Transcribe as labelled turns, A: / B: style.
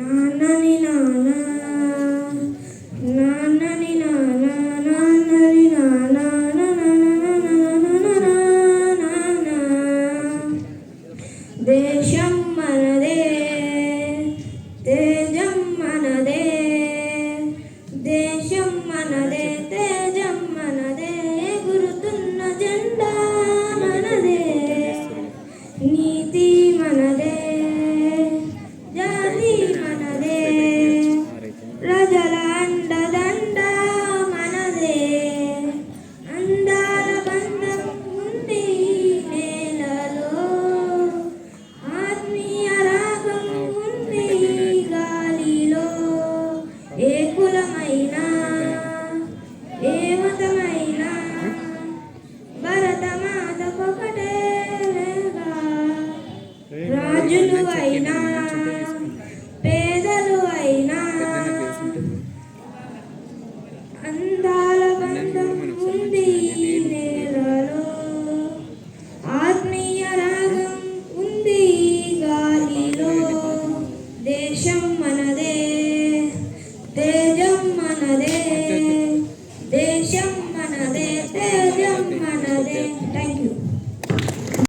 A: నాన్నని నాన్న నాన్నని నాన్న నాన్నని నాన్న దేశం మన రాజులు అయినా పేదలు అయినా అందాల బంధం ఉంది నేలలో. ఆత్మీయ రాగం ఉంది ఈ గాలిలో. దేశం మనదే తేజం మనదే దేశం మనదే తేజం మనదే. థ్యాంక్